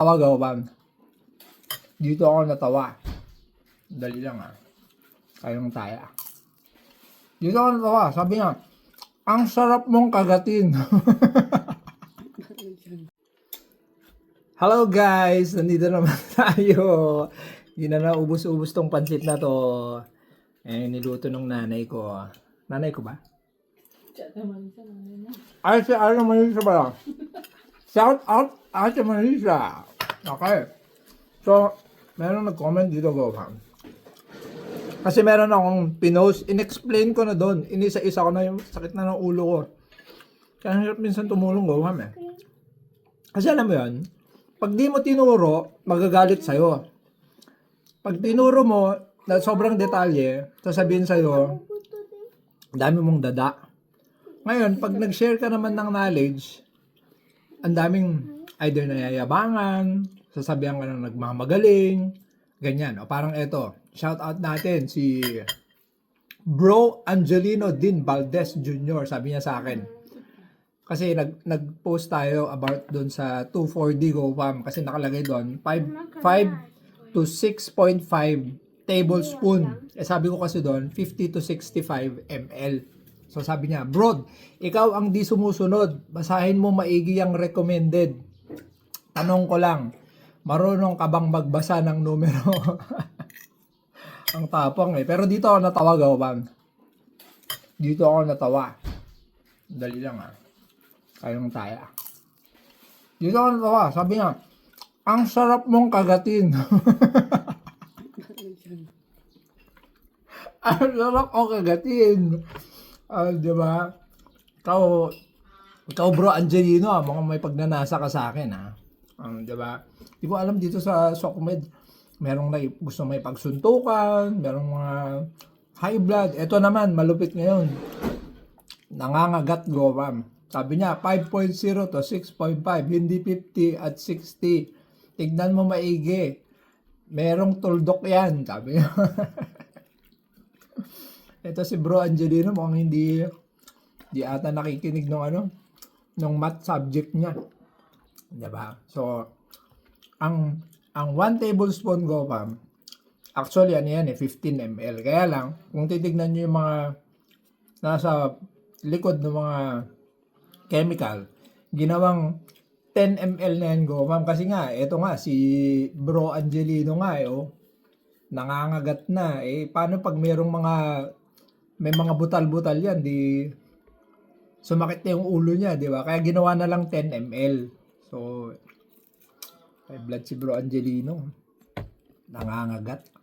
Tawa gawan. Dito ako natawa. Dali lang ah. Kayong taya. Dito ako natawa. Sabi niya, ang sarap mong kagatin. Hello guys! Nandito naman tayo. Hindi na naubos-ubos tong pansit na to. Eh, niluto ng nanay ko. Nanay ko ba? Ay, si Ana Marisa ba? Shout out Ate Marisa. Okay. So, meron nag-comment dito, Gohan. Kasi meron akong pinost, in-explain ko na doon. Inisa-isa ko na yung sakit na ng ulo ko. Kaya hirap minsan tumulong, Gohan eh. Kasi alam mo yan, pag di mo tinuro, magagalit sa'yo. Pag tinuro mo, na sobrang detalye, sasabihin sa'yo, dami mong dada. Ngayon, pag nag-share ka naman ng knowledge, ang daming either nayayabangan, sasabihan ka ng nagmamagaling, ganyan. O parang eto, shout out natin si Bro Angelino Din Valdez Jr. Sabi niya sa akin. Kasi nag, nag-post tayo about doon sa 2,4-D GoFam kasi nakalagay doon 5, 5 to 6.5 tablespoon. Eh sabi ko kasi doon 50 to 65 ml. So sabi niya, Bro, ikaw ang di sumusunod. Basahin mo maigi ang recommended. Tanong ko lang, marunong ka bang magbasa ng numero? ang tapang eh. Pero dito ako natawa, Gawan. Dito ako natawa. Dali lang ah. Kayong taya. Dito ako natawa. Sabi niya, ang sarap mong kagatin. ang sarap mong kagatin. Ah, di ba? Ikaw, ikaw bro Angelino, ah, mukhang may pagnanasa ka sa akin, ha? Um, di ba? Di ko alam dito sa Sokmed, merong na, gusto may pagsuntukan, merong mga high blood. Ito naman, malupit ngayon. Nangangagat gowam. Sabi niya, 5.0 to 6.5, hindi 50 at 60. Tignan mo maigi. Merong tuldok yan, sabi niya. Ito si Bro Angelino, mukhang hindi, di ata nakikinig ng ano, ng math subject niya. Diba? So, ang ang 1 tablespoon gopam, actually ano yan eh, 15 ml. Kaya lang, kung titignan nyo yung mga nasa likod ng mga chemical, ginawang 10 ml na yan gopam. Kasi nga, eto nga, si Bro Angelino nga eh, oh, nangangagat na. Eh, paano pag merong mga may mga butal-butal yan, di sumakit na yung ulo niya, di ba? Kaya ginawa na lang 10 ml. So, may blood si Bro Angelino. Nangangagat.